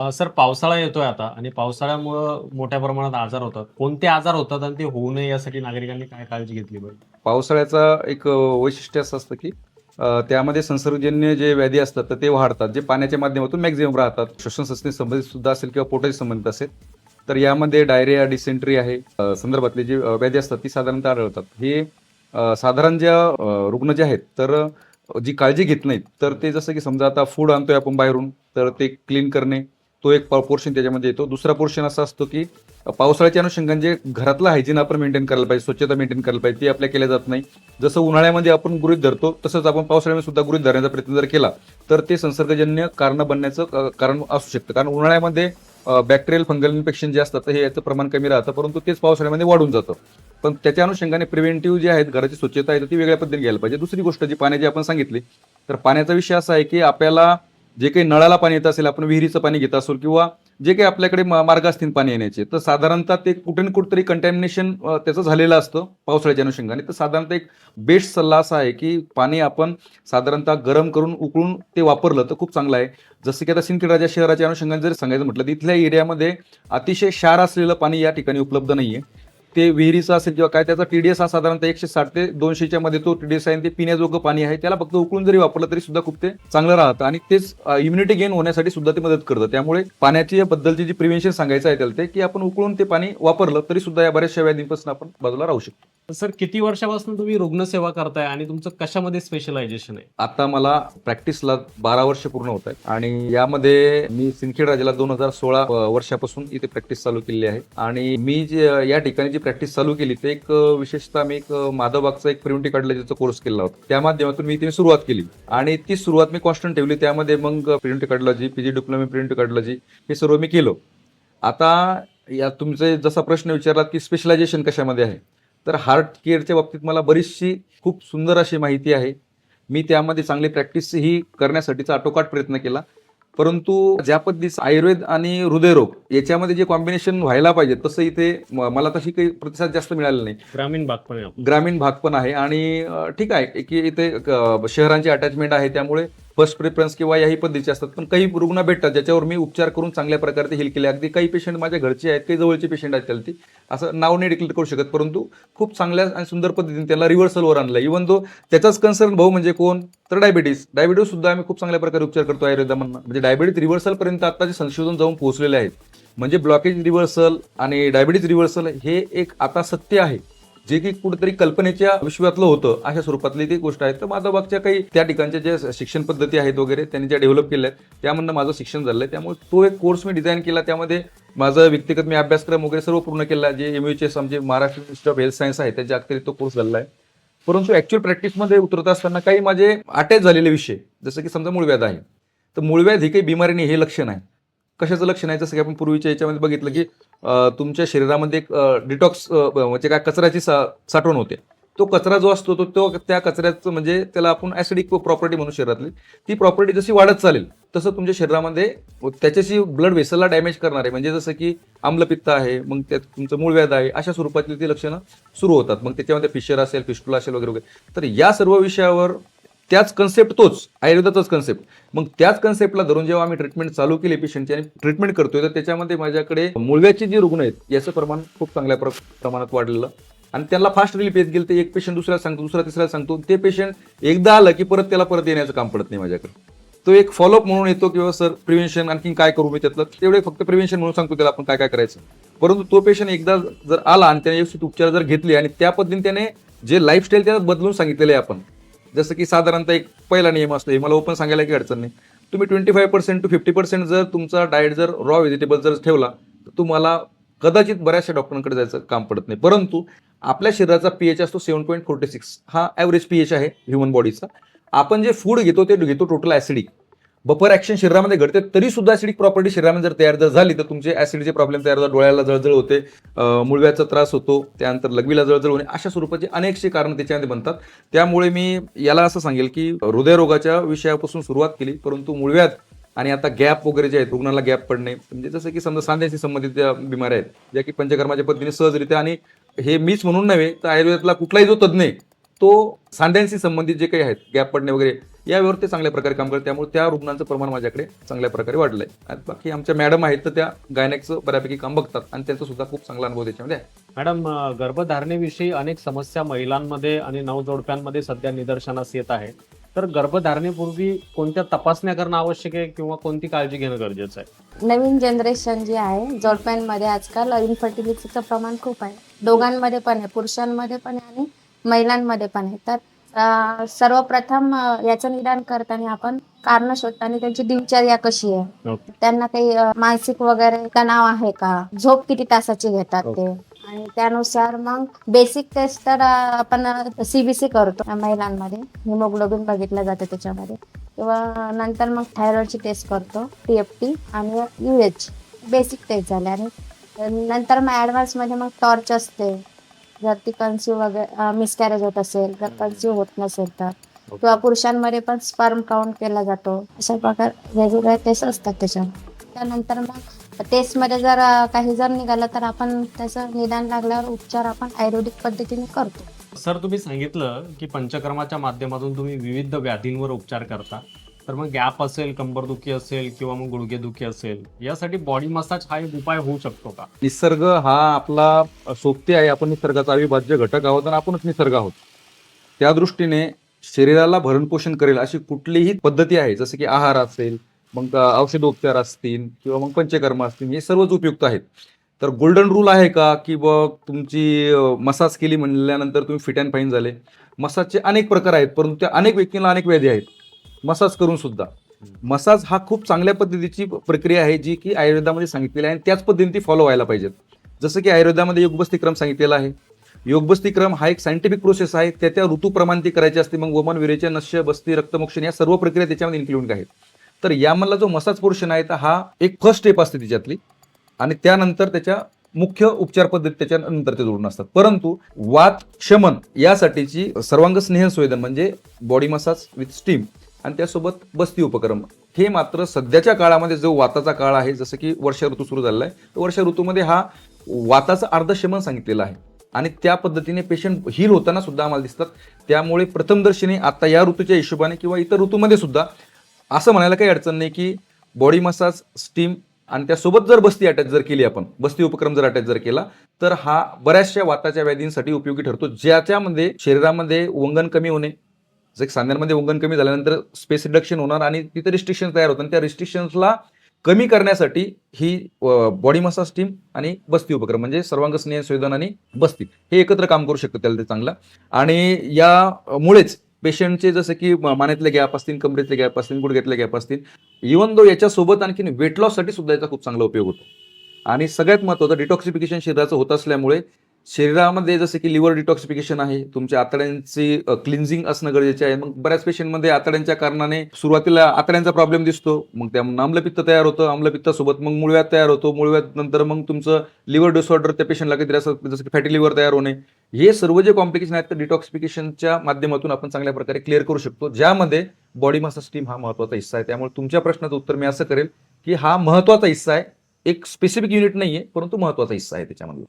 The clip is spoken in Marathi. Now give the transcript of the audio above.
सर पावसाळा येतोय आता आणि पावसाळ्यामुळं मोठ्या प्रमाणात आजार होतात. कोणते आजार होतात आणि ते होऊ नये यासाठी नागरिकांनी काय काळजी घेतली पाहिजे? पावसाळ्याचा एक वैशिष्ट्य असं असतं की अ, त्यामध्ये संसर्गजन्य जे व्याधी असतात तर ते वाढतात. जे पाण्याच्या माध्यमातून मॅक्झिमम राहतात. श्वसन संस्थेने संबंधित सुद्धा असेल किंवा पोटाशी संबंधित असेल तर यामध्ये डायरिया डिसेंट्री आहे. अ, संदर्भातले जे अ, व्याधी असतात ती साधारणतः आढळतात. हे अ, साधारण ज्या अ, रुग्ण जे आहेत तर जी काळजी घेत नाहीत तर ते जसं की समजा आता फूड आणतोय आपण बाहेरून तर ते क्लीन करणे तो एक पोर्शन त्याच्यामध्ये येतो. दुसरा पोर्शन असा असतो की पावसाळ्याच्या अनुषंगाने जे घरातलं हायजीन आपण मेंटेन करायला पाहिजे स्वच्छता मेंटेन करायला पाहिजे ती आपल्या केल्या जात नाही. जसं उन्हाळ्यामध्ये आपण गृहित धरतो तसंच आपण पावसाळ्यामध्ये सुद्धा गृहित धरण्याचा प्रयत्न जर केला तर ते संसर्गजन्य कारण बनण्याचं कारण असू शकतं. कारण उन्हाळ्यामध्ये बॅक्टेरियल फंगल इन्फेक्शन जे असतात तर हे याचं प्रमाण कमी राहतं परंतु तेच पावसाळ्यामध्ये वाढून जातं. पण त्याच्या अनुषंगाने प्रिव्हेंटिव्ह जे आहेत घराची स्वच्छता आहे ती वेगळ्या पद्धतीने घ्यायला पाहिजे. दुसरी गोष्ट जी पाण्याची आपण सांगितली तर पाण्याचा विषय असा आहे की आपल्याला जे काही नळाला पाणी येत असेल आपण विहिरीचं पाणी घेत असो किंवा जे काही आपल्याकडे मा- मार्ग असतील पाणी येण्याचे तर साधारणतः ते कुठे ना कुठेतरी कंटॅमिनेशन त्याचं झालेलं असतं पावसाळ्याच्या अनुषंगाने. तर साधारणतः एक बेस्ट सल्ला असा आहे की पाणी आपण साधारणतः गरम करून उकळून ते वापरलं तर खूप चांगलं आहे. जसं की आता सिंदखेडराजा शहराच्या अनुषंगाने जर सांगायचं म्हटलं तर इथल्या एरियामध्ये अतिशय क्षार असलेलं पाणी या ठिकाणी उपलब्ध नाही आहे ते विहिरीचं असेल किंवा काय त्याचा टीडीएस हा साधारणतः एकशे साठ ते दोनशेच्या मध्ये तो टीडीएस आहे ते पिण्याजोगं पाणी आहे. त्याला फक्त उकळून जरी वापरलं तरी सुद्धा खूप ते चांगलं राहतं आणि तेच इम्युनिटी गेन होण्यासाठी सुद्धा ते मदत करतं. त्यामुळे पाण्याची बद्दलची जी प्रिव्हेन्शन सांगायचं आहे त्याला ते की आपण उकळून ते पाणी वापरलं तरी सुद्धा या बऱ्याचशा व्याधींपासून आपण बाजूला राहू शकतो. सर किती वर्षापासून तुम्ही रुग्णसेवा करताय आणि तुमचं कशामध्ये स्पेशलायझेशन आहे? आता मला प्रॅक्टिसला बारा वर्ष पूर्ण होत आहेत आणि यामध्ये मी सिंदखेड राजाला दोन हजार सोळा वर्षापासून इथे प्रॅक्टिस चालू केलेली आहे. आणि मी जे या ठिकाणी जी प्रॅक्टिस चालू केली ते एक विशेषतः मी एक माधवबागचा एक प्रिव्हेंटिव्ह कार्डिओलॉजीचा कोर्स केला होता. त्या माध्यमातून मी इथे सुरुवात केली. आणि ती सुरुवात मी कॉन्स्टंट ठेवली. त्यामध्ये मग preventive cardiology PG diploma preventive cardiology हे सर्व मी केलं. आता या तुमचे जसा प्रश्न विचारलात की स्पेशलायझेशन कशामध्ये आहे? तर हार्ट केअरच्या बाबतीत मला बरीचशी खूप सुंदर अशी माहिती आहे. मी त्यामध्ये चांगली प्रॅक्टिस ही करण्यासाठीचा आटोकाट प्रयत्न केला. परंतु ज्या पद्धतीचं आयुर्वेद आणि हृदयरोग याच्यामध्ये जे कॉम्बिनेशन व्हायला पाहिजे तसं इथे मला तशी काही प्रतिसाद जास्त मिळाला नाही ग्रामीण भाग पण. ग्रामीण भाग पण आहे आणि ठीक आहे की इथे शहरांची अटॅचमेंट आहे त्यामुळे फर्स्ट प्रेफरन्स किंवा याही पद्धतीचे असतात. पण काही रुग्ण भेटतात ज्याच्यावर मी उपचार करून चांगल्या प्रकारे ते हिल केले. अगदी काही पेशंट माझ्या घरचे आहेत काही जवळचे पेशंट आहेत त्याला ती. असं नाव नाही डिक्लेअर करू शकत परंतु खूप चांगल्या आणि सुंदर पद्धतीने त्याला रिव्हर्सलवर आणलं इव्हन तो त्याचाच कन्सर्न भाऊ म्हणजे कोण? तर डायबिटीस डायबिटीस सुद्धा आम्ही खूप चांगल्या प्रकारे उपचार करतो आयुर्वेदामधनं. म्हणजे डायबिटीस रिव्हर्सलपर्यंत आताचे संशोधन जाऊन पोहोचलेले आहेत म्हणजे ब्लॉकेज रिव्हर्सल आणि डायबिटीज रिव्हर्सल हे एक आता सत्य आहे. जे की कुठेतरी कल्पनेच्या विश्वातलं होतं अशा स्वरूपातली ती गोष्ट आहे. तर माधवबागच्या काही त्या ठिकाणच्या ज्या शिक्षण पद्धती आहेत वगैरे त्यांनी ज्या डेव्हलप केल्या आहेत त्यामधनं माझं शिक्षण झालं आहे त्यामुळे तो एक कोर्स मी डिझाईन केला. त्यामध्ये माझं व्यक्तिगत मी अभ्यासक्रम वगैरे सर्व पूर्ण केला. जे एम एच एस आमचे Maharashtra institute of health science आहे त्याच्या अखेरीत तो कोर्स झालेला आहे. परंतु ऍक्च्युअल प्रॅक्टिसमध्ये उतरत असताना काही माझे अटॅच झालेले विषय जसं की समजा मूळव्याध आहे. तर मूळव्याध ही काही बिमारी नाही हे लक्षण आहे. कशाचं लक्षण आहे? जसं की आपण पूर्वीच्या याच्यामध्ये बघितलं की तुमच्या शरीरामध्ये एक डिटॉक्स म्हणजे काय कचऱ्याची सा- साठवण होते. तो कचरा जो असतो तो तो त्या कचऱ्याचं म्हणजे त्याला आपण ॲसिडिक प्रॉपर्टी म्हणू शरीरातली. ती प्रॉपर्टी जशी वाढत चालेल तसं तुमच्या शरीरामध्ये त्याच्याशी ब्लड वेसलला डॅमेज करणारे म्हणजे जसं की आम्लपित्त आहे मग त्यात तुमचं मूळ व्याध आहे अशा स्वरूपातली ती लक्षणं सुरू होतात. मग त्याच्यामध्ये फिशर असेल फिस्टुला असेल वगैरे वगैरे. तर या सर्व विषयावर त्याच कन्सेप्ट तोच आयुर्वेदाचाच कन्सेप्ट मग त्याच कन्सेप्टला धरून जेव्हा आम्ही ट्रीटमेंट चालू केली पेशंटची आणि ट्रीटमेंट करतोय तर त्याच्यामध्ये माझ्याकडे मुळव्याचे जे रुग्ण आहेत याचं प्रमाण खूप चांगल्या प्र- प्रमाणात वाढलेलं. आणि त्याला फास्ट रिलीफ येत गेलं ते एक पेशंट दुसऱ्याला सांगतो दुसरा तिसऱ्याला सांगतो ते पेशंट एकदा आलं की परत त्याला परत येण्याचं काम पडत नाही माझ्याकडे. तो एक फॉलोअप म्हणून येतो किंवा सर प्रिव्हेन्शन आणखी काय करू मी त्यातलं? तेवढे फक्त प्रिव्हेन्शन म्हणून सांगतो त्याला आपण काय काय करायचं. परंतु तो पेशंट एकदा जर आला आणि त्याने व्यवस्थित उपचार जर घेतले आणि त्या पद्धतीने त्याने जे लाईफस्टाईल त्याला बदलून सांगितलेलं आहे आपण जसं की साधारणतः एक पहिला नियम असतो. हे मला ओपन सांगायला काही अडचण नाही. तुम्ही twenty five percent to fifty percent जर तुमचा डाएट जर रॉ व्हेजिटेबल जर ठेवला तर तुम्हाला कदाचित बऱ्याचशा डॉक्टरांकडे जायचं काम पडत नाही. परंतु आपल्या शरीराचा पीएच असतो सेवन पॉईंट फोर्टी सिक्स हा ॲव्हरेज पीएच आहे ह्युमन बॉडीचा आपण जे फूड घेतो ते घेतो टोटल ॲसिडिक बफर ऍक्शन शरीरामध्ये घडते तरी सुद्धा ऍसिडिक प्रॉपर्टी शरीरामध्ये जर तयार जर झाली तर तुमचे ऍसिडचे प्रॉब्लेम तयार होतात डोळ्याला जळजळ होते मुळव्याचा त्रास होतो त्यानंतर लघवीला जळजळ होणे अशा स्वरूपाचे अनेकशे कारण त्याच्यामध्ये बनतात. त्यामुळे मी याला असं सांगेल की हृदयरोगाच्या विषयापासून सुरुवात केली परंतु मुळव्यात आणि आता गॅप वगैरे जे आहेत रुग्णाला गॅप पडणे म्हणजे जसं की समजा सांध्याशी संबंधित ज्या बिमाऱ्या आहेत ज्या की पंचकर्माच्या पद्धतीने सहजरित्या आणि हे मीच म्हणून नव्हे तर आयुर्वेदातला कुठलाही जो तज्ज्ञ तो सांध्यांशी संबंधित जे काही आहेत गॅप पडणे वगैरे यावर ते चांगल्या प्रकारे काम करतात. त्यामुळे त्या रुग्णांचं प्रमाण माझ्याकडे चांगल्या प्रकारे वाढलंय. आणि बाकी आमच्या मॅडम आहेत तर त्या गायनेकचं बऱ्यापैकी काम बघतात आणि त्यांचा सुद्धा खूप चांगला अनुभव त्याच्यामध्ये आहे. मॅडम गर्भधारणेविषयी अनेक समस्या महिलांमध्ये आणि नवजोडप्यांमध्ये सध्या निदर्शनास येत आहे. तर गर्भधारणेपूर्वी कोणत्या तपासण्या करणं आवश्यक आहे किंवा कोणती काळजी घेणं गरजेचं आहे? नवीन जनरेशन जी आहे जोडप्यांमध्ये आजकाल इन्फर्टिलिटीचं प्रमाण खूप आहे. दोघांमध्ये पण आहे पुरुषांमध्ये पण आहे आणि महिलांमध्ये पण आहे. तर अं, सर्वप्रथम अं, याचं निदान करताना आपण कारण शोधताना त्यांची दिनचर्या कशी आहे? ओके. त्यांना काही अं, मानसिक वगैरे तणाव आहे का? झोप किती तासाची घेतात ते? आणि त्यानुसार मग बेसिक टेस्ट तर अं, आपण सीबीसी करतो महिलांमध्ये. हिमोग्लोबिन बघितलं जातं त्याच्यामध्ये. किंवा नंतर मग थायरॉइडची टेस्ट करतो टी आणि यू एच बेसिक टेस्ट झाले. आणि नंतर मग ॲडव्हान्समध्ये मग टॉर्च असते. जर ती कन्स्यू वगैरे मिसकॅरेज होत असेल जर कन्स्यू होत नसेल तर. किंवा पुरुषांमध्ये पण स्पर्म काउंट केला जातो. अशा प्रकार वेगवेगळ्या टेस्ट असतात त्याच्यावर. त्यानंतर मग टेस्टमध्ये जर काही जर निघालं तर आपण त्याचं निदान लागल्यावर उपचार आपण आयुर्वेदिक पद्धतीने करतो. सर तुम्ही सांगितलं की पंचकर्माच्या माध्यमातून तुम्ही विविध व्याधींवर उपचार करता. तर मग गॅप असेल कंबरदुखी असेल किंवा मग गुडघेदुखी असेल यासाठी बॉडी मसाज हा एक उपाय होऊ शकतो का? निसर्ग हा आपला सोबती आहे. आपण निसर्गाचा अविभाज्य घटक आहोत आणि आपणच निसर्ग आहोत. त्या दृष्टीने शरीराला भरणपोषण करेल अशी कुठलीही पद्धती आहे. जसं की आहार असेल मग औषधोपचार असतील किंवा मग पंचकर्म असतील हे सर्वच उपयुक्त आहेत. तर गोल्डन रूल आहे का? की ब तुमची मसाज केली म्हणल्यानंतर तुम्ही फिट अँड फाईन झाले. मसाजचे अनेक प्रकार आहेत परंतु त्या अनेक व्यक्तींना अनेक व्याधी आहेत. मसाज करून सुद्धा. मसाज हा खूप चांगल्या पद्धतीची प्रक्रिया आहे जी की आयुर्वेदामध्ये सांगितलेली आहे आणि त्याच पद्धतीने ती फॉलो व्हायला पाहिजेत. जसं की आयुर्वेदामध्ये योगबस्तिक्रम सांगितलेला आहे. योगबस्तिक्रम हा एक सायंटिफिक प्रोसेस आहे. त्या त्या ऋतूप्रमाण ती करायची असते. मग वमन विरेचन नश्य बस्ती रक्तमोक्षण या सर्व प्रक्रिया त्याच्यामध्ये इन्क्लूड आहेत. तर यामधला जो मसाज पोर्शन आहे तर हा एक फर्स्ट स्टेप असते तिच्यातली आणि त्यानंतर त्याच्या मुख्य उपचार पद्धती त्याच्यानंतर ते जोडून असतात. परंतु वात शमन यासाठीची सर्वांग स्नेह संवेदन म्हणजे बॉडी मसाज विथ स्टीम आणि त्यासोबत बस्ती उपक्रम. हे मात्र सध्याच्या काळामध्ये जो वाताचा काळ आहे जसं की वर्षा ऋतू सुरू झालेला आहे तर वर्षा ऋतूमध्ये हा वाताचं अर्धशमन सांगितलेलं आहे. आणि त्या पद्धतीने पेशंट हील होताना सुद्धा आम्हाला दिसतात. त्यामुळे प्रथमदर्शनी आता या ऋतूच्या हिशोबाने किंवा इतर ऋतूमध्ये सुद्धा असं म्हणायला काही अडचण नाही की बॉडी मसाज स्टीम आणि त्यासोबत जर बस्ती अटॅच जर केली आपण बस्ती उपक्रम जर अटॅच जर केला तर हा बऱ्याचशा वाताच्या व्याधींसाठी उपयोगी ठरतो ज्याच्यामध्ये शरीरामध्ये वंगण कमी होणे जर सांध्यांमध्ये वंगण कमी झाल्यानंतर स्पेस रिडक्शन होणार आणि तिथे रिस्ट्रिक्शन तयार होतात. त्या रिस्ट्रिक्शन्सला कमी करण्यासाठी ही बॉडी मसाज टीम आणि बस्ती उपक्रम म्हणजे सर्वांग स्नेह संवेदन आणि बस्ती हे एकत्र काम करू शकतं त्याला ते चांगलं. आणि यामुळेच पेशंटचे जसं की मानेतले गॅप असतील कमरेतले गॅप असतील गुडघ्यातले गॅप असतील इवन दो याच्यासोबत आणखीन वेट लॉससाठी सुद्धा याचा खूप चांगला उपयोग होतो. आणि सगळ्यात महत्त्वाचं डिटॉक्सिफिकेशन शरीराचं होत असल्यामुळे शरीरामध्ये जसं की लिव्हर डिटॉक्सिफिकेशन आहे तुमच्या आतड्यांची क्लिन्झिंग असणं गरजेचे आहे. मग बऱ्याच पेशंटमध्ये आतड्यांच्या कारणाने सुरुवातीला आतड्यांचा प्रॉब्लेम दिसतो. मग त्यामुळे आम्लपित्त तयार होतं आम्लपित्तासोबत मग मुळव्यात तयार होतो. मुळव्यात नंतर मग तुमचं लिव्हर डिसऑर्डर त्या पेशंटला काहीतरी असं जसं की फॅटी लिव्हर तयार होणे. हे सर्व जे कॉम्प्लिकेशन आहेत ते डिटॉक्सिफिकेशनच्या माध्यमातून आपण चांगल्या प्रकारे क्लिअर करू शकतो. ज्यामध्ये बॉडी मसाज स्टीम हा महत्त्वाचा हिस्सा आहे. त्यामुळे तुमच्या प्रश्नाचं उत्तर मी असं करेल की हा महत्त्वाचा हिस्सा आहे. एक स्पेसिफिक युनिट नाही आहे परंतु महत्त्वाचा हिस्सा आहे त्याच्यामधला.